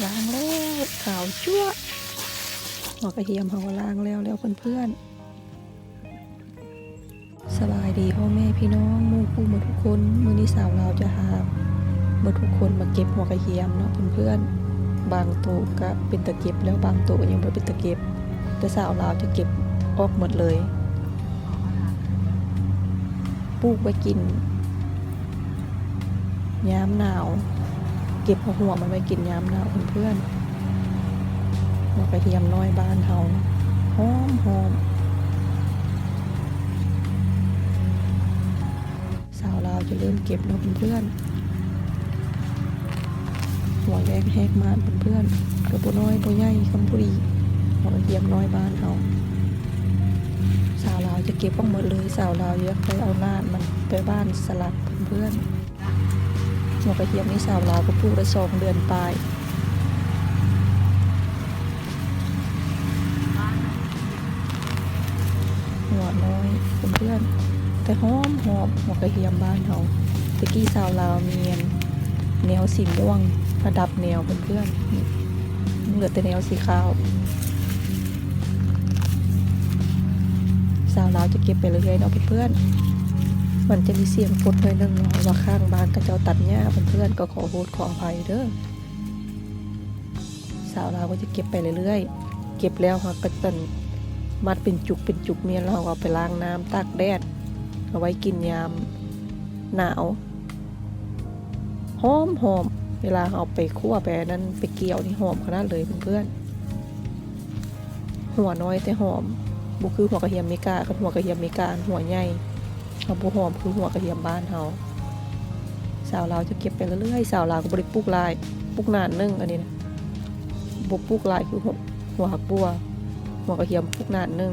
ล้างแล้วขาวจั่วหัวกระเทียมเขาล้างแล้วแล้วเพื่อนๆสบายดีพ่อแม่พี่น้องมูคู่หมดทุกคนมือนี้สาวเราจะหาหมดทุกคนมาเก็บหัวกระเทียมเนาะเพื่อนๆบางตัวก็เป็นตะเก็บแล้วบางตัวยังไม่เป็นตะเก็บ แต่สาวเราจะเก็บออกหมดเลยปลูกไว้กินยามหนาว เก็บหัวมันไว้กินยามหนาวเพื่อนๆหัวกระเทียมน้อยบ้านเฮาหอมหอมสาวลาวจะเริ่มเก็บแล้วเพื่อนๆหัวแรกแหกมาเพื่อนๆกระโบน้อยโบใหญ่คำพูดีหัวกระเทียมน้อยบ้านเฮาสาวลาวจะเก็บออกหมดเลยสาวลาวอยากไปเอาหน้ามันไปบ้านสลัดเพื่อนๆ หัวกระเทียมนี่สาวลาวก็ปลูกได้สองเดือนปลายหัวน้อยเพื่อนแต่หอมหอมหัวกระเทียมบ้านเขาตะกี้สาวลาวเมียนแนวสีม่วงระดับแนวเพื่อนเหลือแต่แนวสีขาวสาวลาวจะเก็บไปเรื่อยๆเนาะเพื่อนๆ มันจะมีเสียงฝนหน่อยหนึงเนาะว่าข้างบ้านก็เจ้าตัดหญ้าเพื่อนๆก็ขอโทษขออภัยเด้อสาวเราก็จะเก็บไปเรื่อยๆ เก็บแล้วค่ะก็เป็นมัดเป็นจุกเป็นจุกเมียเราเอาไปล้างน้ำตากแดด เอาไว้กินยามหนาวหอมหอมเวลาเอาไปคั่วไปนั้นไปเกี่ยวนี่หอมขนาดเลยเพื่อนๆหัวน้อยแต่หอมบุคือหัวกระเทียมเมกากับหัวกระเทียมเมกาหัวใหญ่ เอาบุหอมคือหัวกระเทียมบ้านเฮาสาวลาวจะเก็บไปเรื่อยๆสาวลาวก็บริปลูกลายปลูกนานนึ่งอันนี้นะบุปลูกลายคือหัวหัวหักบัว หัวกระเทียมปลูกนานนึ่ง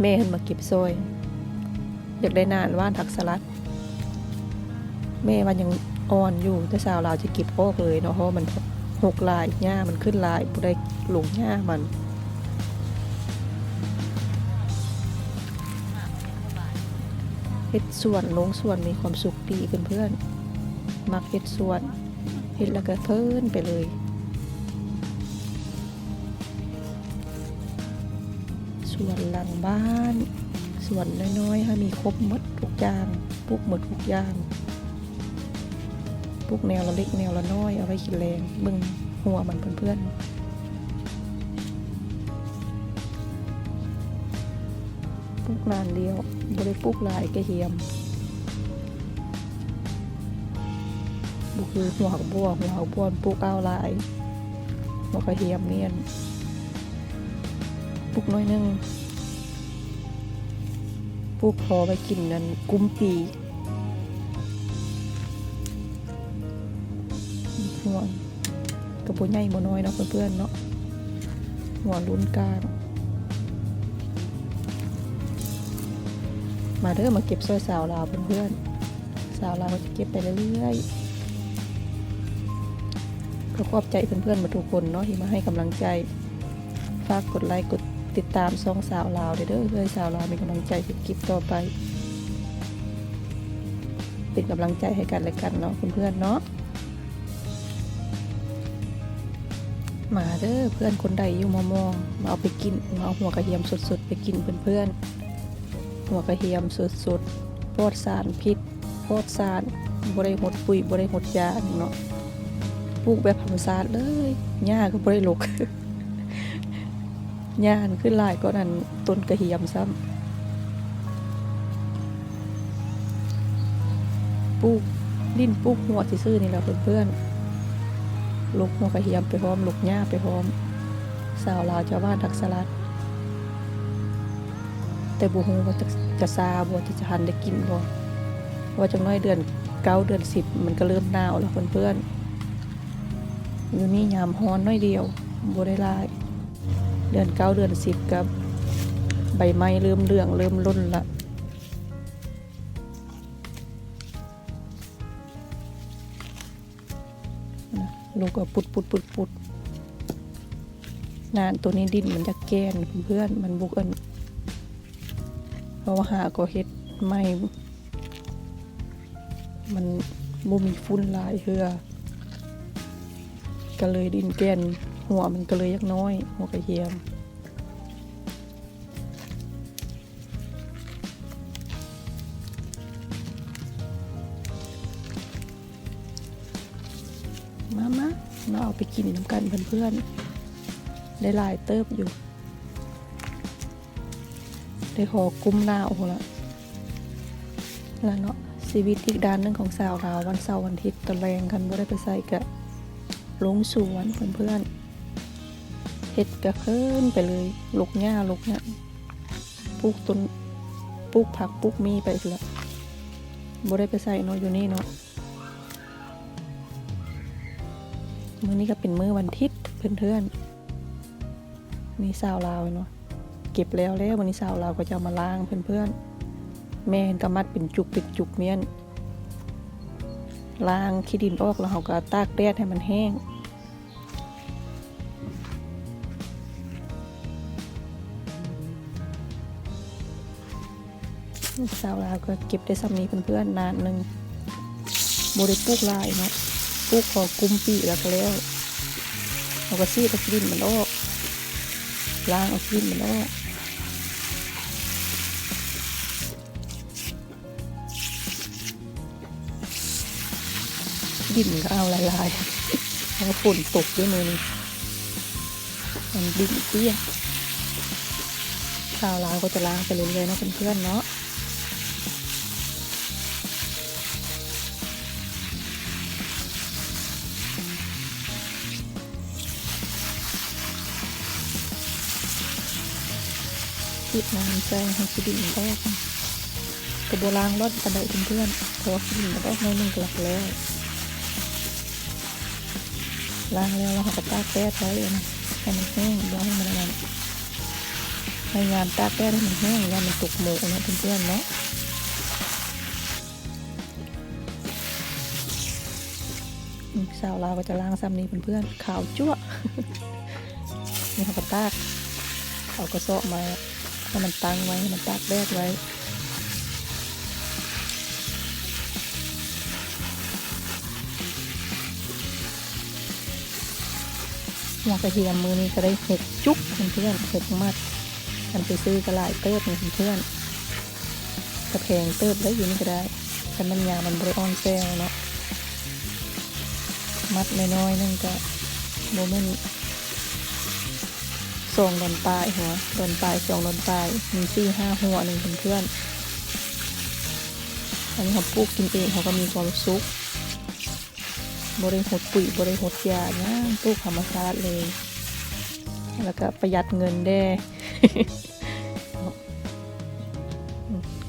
แม่ห็นมาเก็บซอยอยากได้นานว่านผักสลัด แม่มันยังอ่อนอยู่แต่สาวลาวจะเก็บออกเลยเนาะเพราะมันหกลายหญ้ามันขึ้นลายผู้ใดหลงหญ้ามัน เฮ็ดส่วนลงส่วนมีความสุขดีเพื่อนๆมักเฮ็ดส่วนเฮ็ดแล้วก็เพลินไปเลยส่วนหลังบ้าน ส่วนน้อยๆค่ะมีครบหมดทุกอย่างปลูกหมดทุกอย่างปลูกแนวละเล็กแนวละน้อยเอาไว้กินแรงบิ่งหัวมันเพื่อนๆ ปลูกนานเดียวบริปลูกหลายกระเทียมบุคือหัวหักบัวหัวหักบัวปลูกเอาหลายหัวกระเทียมเนียนปลูกน้อยนึงปลูกพอไปกินนั่นกุ้มปีหัวกระปุกใหญ่บ่น้อยเนาะเพื่อนๆเนาะหัวรุ่นกลาง มาเด้อมาเก็บซอยสาวลาวเพื่อนๆสาวลาวก็จะเก็บไปเรื่อยๆก็ขอบใจเพื่อนๆมาทุกคนเนาะที่มาให้กำลังใจฝากกดไลค์กดติดตามซองสาวลาวเด้อเพื่อสาวลาวมีกำลังใจติดคลิปต่อไป เป็นกำลังใจให้กันและกันเนาะเพื่อนๆเนาะมาเด้อเพื่อนคนใดอยู่มามองมาเอาไปกินมาเอาหัวกระเทียมสดๆ ไปกินเพื่อนๆ หัวกระเทียมสดๆปลอดสารพิษปลอดสารบริหดปุ๋ยบริหดยาเนาะปลูกแบบธรรมชาติเลยหญ้าก็บริลกหญ้าขึ้นลายก็นั่นต้นกระเทียมซ้ำปลูกดินปลูกหัวซื่อๆนี่แหละเพื่อนๆลูกหัวกระเทียมไปพร้อมลูกหญ้าไปพร้อมสาวลาวชาวบ้านทักสลัด แต่บุฮูว่าจะจะซาบ่จะจะหันได้กินบ่ว่าจังน้อยเดือนเก้าเดือนสิบมันก็เริ่มหนาวแล้วเพื่อนๆอยู่นี่ยามฮ้อนน้อยเดียวบ่ได้ลายเดือนเก้าเดือนสิบกับใบไม้เริ่มเหลืองเริ่มร่นละลูกก็ปุดปุดปุดปุดนานตัวนี้ดินมันจะแกนเพื่อนมันบุกเอิน เพราะว่าหาก็เฮ็ดไม่มันบ่มีฝุ่นลายเฮือก็เลยดินแกนหัวมันก็เลยยักน้อย หัวกระเทียมมามามาเอาไปกินน้ำกันเพื่อนๆได้หลายเติบอยู่ ได้หอกุ้มหน้าโอ้โหละแล้วเนาะชีวิตอีกด้านหนึงของสาวลาวันเสาร์วันอาทิตย์ตะแรงกันบ่ได้ไปใส่กะลงสวนเพื่อนๆเฮ็ดกะเคินไปเลยลูกหญ้าลูกเนี่ยปลูกต้นปลูกผักปลูกมีไปพุ่นละบ่ได้ไปใส่เนาะอยู่นี่เนาะมื้อนี้ก็เป็นมื้อวันอาทิตย์เพื่อนๆนี่สาวลาวเนาะ เก็บแล้วแล้ววันนี้สาวลาก็จะมาล้างเพื่อนๆ แม่เห็นกำมัดเป็นจุกเป็นจุกเมียนล้างขี้ดินออกแล้วเราก็ตากแดดให้มันแห้งสาวลาวก็เก็บได้ซ้ำนี้เพื่อนๆนานหนึ่งบริปลูกลายเนาะปลูกพอกุมปีแล้วก็แล้วเราก็ซีดเอากลิ่นมันออกล้างเอากลิ่นมันออก ดินก็เอาลายๆแล้วก็ฝนตกด้วยมือนี่มันดินเตี้ยข้าวล้างก็จะล้างไปเรื่อยๆนะเพื่อนๆเนาะปิดน้ำแจ้งให้ขี้ดินออกกระโบล้างรถกระไดเพื่อนๆเพราะว่าขี้ดินมันออกน้อยหนึงกลับแล้ว ล้างแล้วเราก็ตากแดดไว้นะให้มันแห้งย้อมให้มันนั่นพยายามตากแดดให้มันแห้งอย่ามันตกหมูนะเพื่อนๆเนาะสาวลาก็จะล้างซ้ำนี้เพื่อนๆขาวจั่วนี่เขาก็ตากเอากระสอบมาให้มันตั้งไว้ให้มันตากแดดไว้ หัวกระเทียมมือนี้ก็ได้เห็ดจุกเพื่อนๆเห็ดมัดกันไปซื้อกระหลายเติบเพื่อนๆกระแพงเติบได้อยู่นี่ก็ได้แต่มันยามันบริออนแซวเนาะมัดน้อยๆนึงก็โมเมนต์สองดอนปลายหัวดอนปลายสองดอนปลายมีสี่ห้าหัวหนึ่งเพื่อนอันนี้เขาปลูกกินเองเขาก็มีความสุข บริหดปุ๋ยบริหดยานะปลูกธรรมชาติเลย แล้วก็ประหยัดเงินได้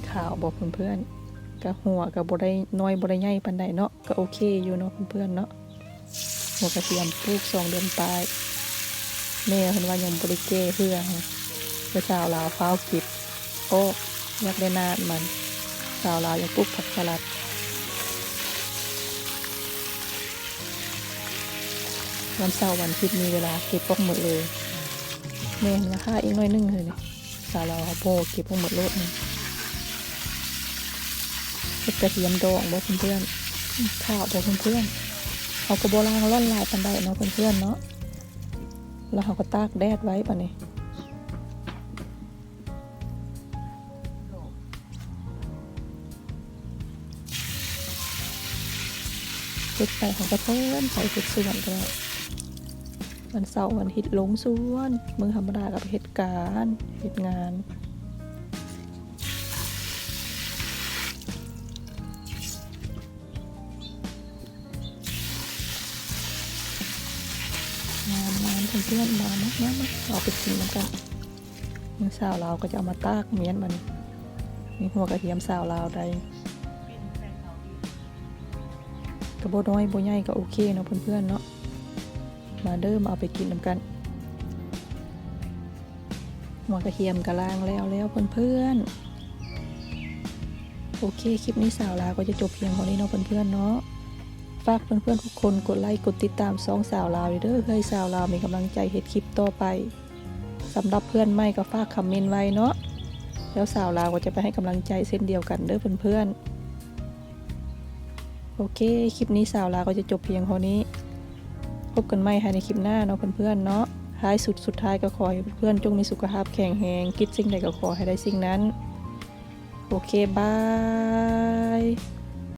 ข่าวบอกเพื่อนๆก็หัวกับบได้น้อยบได้ใหญ่ปันใดเนาะก็โอเคอยู่เนาะเพื่อนๆเนาะหัวกระเทียมปลูกสองเดือนปลายแม่เพิ่นว่ายังบริเก้เพื่อเพื่อสาวลาวฟ้าวกิบโอ้อยากได้นานมันสาวลาวอยากปลูกผักสลัด วันเสาร์วันอาทิตย์มีเวลาเก็บพวกหมดเลยเม่เห็นะคะอีกหน้อยนึงเลยสาวลาเขาโบเก็บพวกหมดโลดนี่เห็ดกระเทียมดองบ่เพื่อนๆข้าวบ่เพื่อนๆเอากระโบราณร่อนลายปันไดเนาะเพื่อนๆเนาะแล้วเขาก็ตากแดดไว้ป่ะนี่ เฮ็ดไปเขาก็เพิ่นไปเฮ็ดสวนก็ได้วันเสาร์วันอาทิตย์ลงส่วนมือธรรมดากับเหตุการณ์เหตุงานงานงานเพื่อนมามากมามาเอาไปกินน้ำกันมือสาวลาวก็จะเอามาตากเมียนมันมีหัวกระเทียมสาวลาวใด กระโบน้อยโบใหญ่ก็โอเคเนาะเพื่อนๆเนาะมาเดิมเอาไปกินน้ำกันหัวกระเทียมกระล่างแล้วแล้วเพื่อนๆโอเคคลิปนี้สาวลาวก็จะจบเพียงเท่านี้เนาะเพื่อนๆเนาะฝากเพื่อนๆทุกคนกดไลค์กดติดตามสองสาวลาวเด้อเฮ้สาวลาวมีกำลังใจเฮ็ดคลิปต่อไปสำหรับเพื่อนใหม่ก็ฝากคอมเมนต์ไว้เนาะแล้วสาวลาวก็จะไปให้กำลังใจเส้นเดียวกันเด้อเพื่อนๆ โอเค คลิปนี้สาวลาก็จะจบเพียงเท่านี้ พบกันใหม่ค่ะในคลิปหน้าเนาะเพื่อนๆเนาะ ท้ายสุดสุดท้ายก็ขอให้เพื่อนๆจงมีสุขภาพแข็งแรงคิดสิ่งใดก็ขอให้ได้สิ่งนั้น โอเคบาย